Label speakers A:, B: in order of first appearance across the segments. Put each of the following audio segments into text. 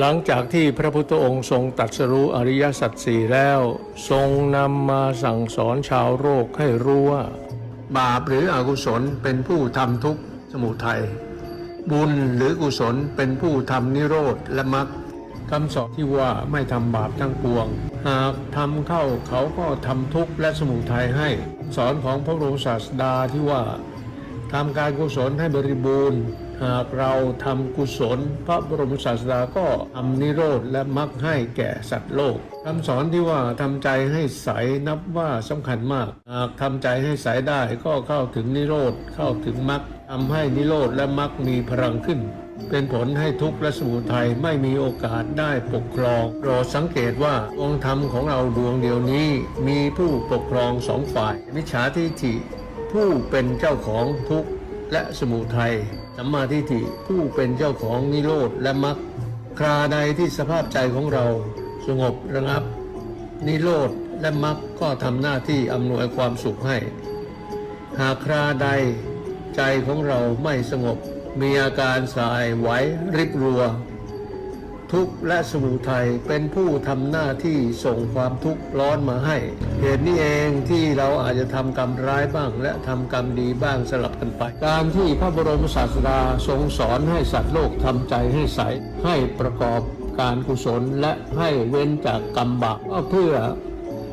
A: หลังจากที่พระพุทธองค์ทรงตรัสรู้อริยสัจสี่แล้ว ทรงนำมาสั่งสอนชาวโลกให้รู้ว่า บาปหรืออกุศลเป็นผู้ทำทุกข์สมุทัยบุญหรือกุศลเป็นผู้ทำนิโรธและมรรคคำสอนที่ว่าไม่ทำบาปทั้งปวง หากทำเข้าเขาก็ทำทุกข์และสมุทัยให้ สอนของพระบรมศาสดาที่ว่าทำการกุศลให้บริบูรณ์ หากเราทำกุศล พระบรมศาสดาก็ทำนิโรธและมรรคให้แก่สัตว์โลกคำสอนที่ว่าทำใจให้ใสนับว่าสำคัญมาก หากทำใจให้ใสได้ก็เข้าถึงนิโรธเข้าถึงมรรคทำให้นิโรธและมรรคมีพลังขึ้น เป็นผลให้ทุกข์และสมุทัยไม่มีโอกาสได้ปกครองโปรดสังเกตว่าดวงธรรมของเราดวงเดียวนี้ มีผู้ปกครองสองฝ่ายมิจฉาทิฏฐิผู้เป็นเจ้าของทุกข์ และสมุทัยสัมมาทิฏฐิผู้เป็นเจ้าของนิโรธและมรรคคราใดที่สภาพใจของเราสงบระงับ นิโรธและมรรคก็ทำหน้าที่อำนวยความสุขให้ หากคราใดใจของเราไม่สงบ มีอาการสายไหวริบรัว ทุกข์และสมุทัยเป็นผู้ทำหน้าที่ส่งความทุกข์ร้อนมาให้ เหตุนี้เองที่เราอาจจะทำกรรมร้ายบ้างและทำกรรมดีบ้างสลับกันไป การที่พระบรมศาสดาทรงสอนให้สัตว์โลกทำใจให้ใสให้ประกอบการกุศลและให้เว้นจากกรรมบาปก็เพื่อ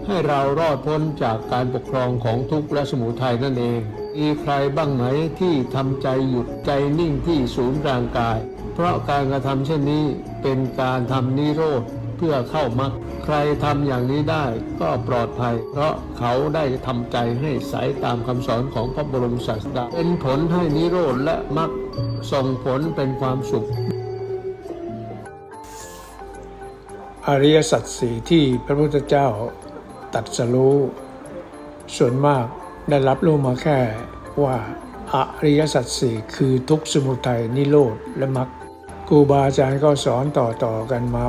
A: ให้เรารอดพ้นจากการปกครองของทุกข์และสมุทัยนั่นเองมีใครบ้างไหมที่ทำใจหยุดใจนิ่งที่ศูนย์กลางกาย เพราะการกระทำเช่นนี้เป็นการทำนิโรธเพื่อเข้ามรรคใครทำอย่างนี้ได้ก็ปลอดภัย เพราะเขาได้ทำใจให้ใสตามคำสอนของพระบรมศาสดาเป็นผลให้นิโรธและมรรคส่งผลเป็นความสุข อริยสัจสี่ที่พระพุทธเจ้าตัดสรู้ส่วนมากได้รับรู้มาแค่ว่าอริยสัจสี่คือทุกสมุทัยนิโรธและมรรค ครูบาอาจารย์ก็สอนต่อๆกันมา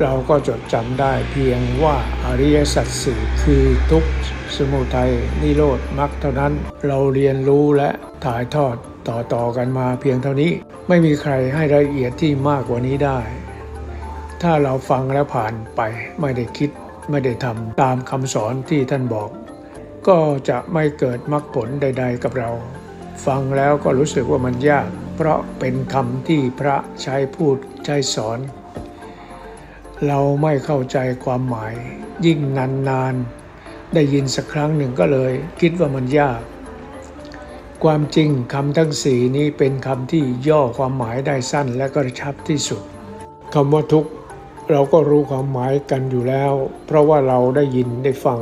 A: เราก็จดจำได้เพียงว่าอริยสัจสี่คือทุกข์สมุทัยนิโรธมรรคเท่านั้น เราเรียนรู้และถ่ายทอดต่อๆกันมาเพียงเท่านี้ ไม่มีใครให้รายละเอียดที่มากกว่านี้ได้ ถ้าเราฟังแล้วผ่านไปไม่ได้คิดไม่ได้ทำตามคำสอนที่ท่านบอก ก็จะไม่เกิดมรรคผลใด ๆ กับเรา ฟังแล้วก็รู้สึกว่ามันยาก เพราะเป็นคำที่พระใช้พูดใช้สอน เราไม่เข้าใจความหมาย ยิ่งนานๆ ได้ยินสักครั้งหนึ่งก็เลยคิดว่ามันยาก ความจริงคำทั้งสี่นี้เป็นคำที่ย่อความหมายได้สั้นและกระชับที่สุดคำว่าทุกข์เราก็รู้ความหมายกันอยู่แล้ว เพราะว่าเราได้ยินได้ฟัง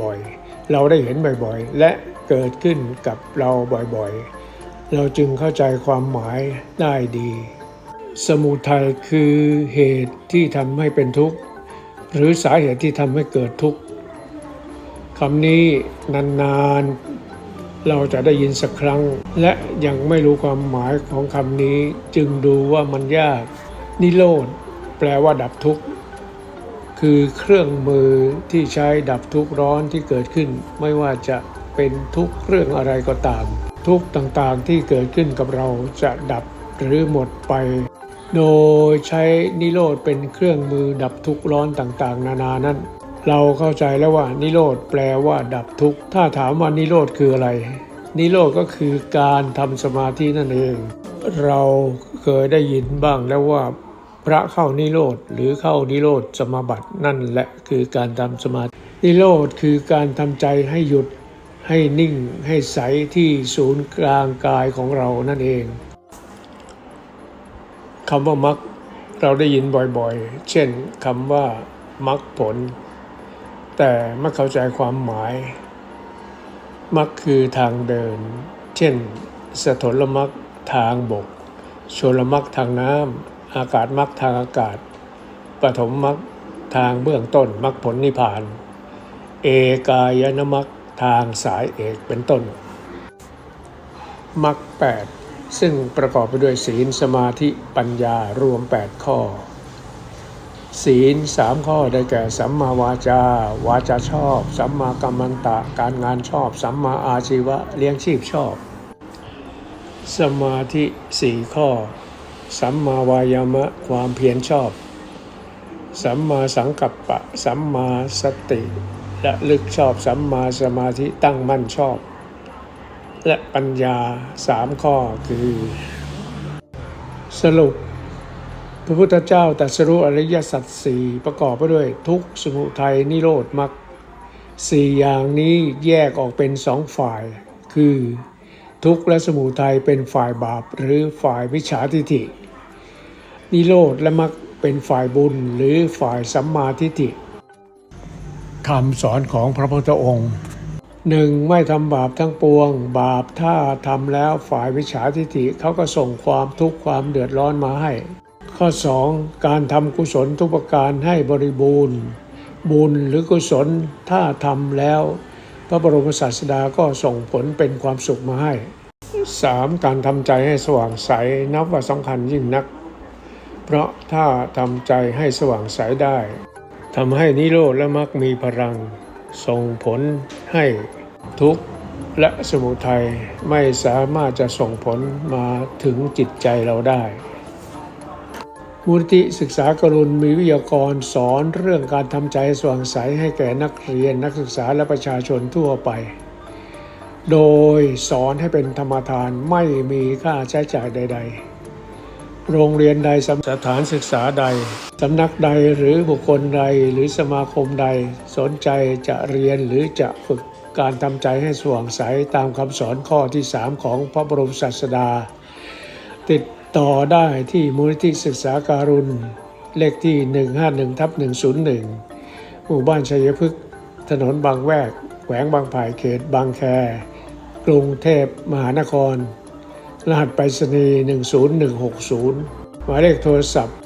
A: บ่อยๆ เราได้เห็นบ่อยๆ และ เกิดขึ้นกับเราบ่อยๆ เราจึงเข้าใจความหมายได้ดี สมุทัยคือเหตุที่ทำให้เป็นทุกข์ หรือสาเหตุที่ทำให้เกิดทุกข์คำนี้นานๆ เราจะได้ยินสักครั้ง และยังไม่รู้ความหมายของคำนี้จึงดูว่ามันยาก นิโรธแปลว่าดับทุกข์คือเครื่องมือที่ใช้ดับทุกข์ร้อนที่เกิดขึ้นไม่ว่าจะ เป็นทุกเรื่องอะไรก็ตาม ทุกต่างๆที่เกิดขึ้นกับเราจะดับหรือหมดไป โดยใช้นิโรธเป็นเครื่องมือดับทุกร้อนต่างๆ นานานั้น เราเข้าใจแล้วว่านิโรธแปลว่าดับทุกถ้าถามว่านิโรธคืออะไร นิโรธก็คือการทำสมาธินั่นเอง เราเคยได้ยินบ้างแล้วว่าพระเข้านิโรธหรือเข้านิโรธสมาบัตินั่นแหละคือการทำสมาธินิโรธคือการทำใจให้หยุด ให้นิ่งให้ใสที่ศูนย์กลางกายของเรานั่นเองคำว่ามรรคเราได้ยินบ่อยๆ เช่นคำว่ามรรคผล แต่ไม่เข้าใจความหมายมรรคคือทางเดิน เช่น สถลมรรคทางบก ชลมรรคทางน้ำอากาศมรรคทางอากาศปฐมมรรคทางเบื้องต้นมรรคผลนิพพาน เอกายนมรรค ทางสายเอกเป็นต้นมรรคแปดซึ่งประกอบไปด้วยศีลสมาธิปัญญารวม 8 ข้อ ศีลสามข้อได้แก่สัมมาวาจา วาจาชอบ สัมมากัมมันตะ การงานชอบ สัมมาอาชีวะเลี้ยงชีพชอบ สมาธิสี่ข้อ สัมมาวายามะความเพียรชอบ สัมมาสังกัปปะ สัมมาสติ และลึกชอบสัมมาสมาธิตั้งมั่นชอบ และปัญญาสามข้อคือ สรุป พระพุทธเจ้าตรัสรู้อริยสัจสี่ประกอบไปด้วยทุกสมุทัยนิโรธมรรคสี่อย่างนี้แยกออกเป็นสองฝ่าย คือ ทุกข์และสมุทัยเป็นฝ่ายบาปหรือฝ่ายวิชาทิฏฐิ นิโรธและมรรคเป็นฝ่ายบุญหรือฝ่ายสัมมาทิฏฐิ คำสอนของพระพุทธองค์หนึ่งไม่ทำบาปทั้งปวง บาปถ้าทำแล้วฝ่ายวิชาทิฏฐิเขาก็ส่งความทุกข์ความเดือดร้อนมาให้ ข้อ 2. การทำกุศลทุกประการให้บริบูรณ์ บุญหรือกุศลถ้าทำแล้ว พระบรมศาสดาก็ส่งผลเป็นความสุขมาให้ 3. การทำใจให้สว่างใสนับว่าสำคัญยิ่งนัก เพราะถ้าทำใจให้สว่างใสได้ ทำให้นิโรธและมรรคมีพลัง ส่งผลให้ทุกข์และสมุทัยไม่สามารถจะส่งผลมาถึงจิตใจเราได้ มูลนิธิศึกษากรุณมีวิทยากรสอนเรื่องการทำใจสว่างใสให้แก่นักเรียนนักศึกษาและประชาชนทั่วไป โดยสอนให้เป็นธรรมทานไม่มีค่าใช้จ่ายใด ๆ โรงเรียนใดสถานศึกษาใด สำนักใดหรือบุคคลใดหรือสมาคมใด สนใจจะเรียนหรือจะฝึกการทำใจให้สว่างใสตามคำสอนข้อที่ 3 ของพระบรมศาสดา ติดต่อได้ที่มูลนิธิศึกษาการุณ เลขที่ 151ทับ101 หมู่บ้านชัยพฤกษ์ถนนบางแวก แขวงบางไผ่เขตบางแค กรุงเทพมหานคร รหัสไปรษณีย์10160 หมายเลขโทรศัพท์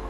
A: 0645408458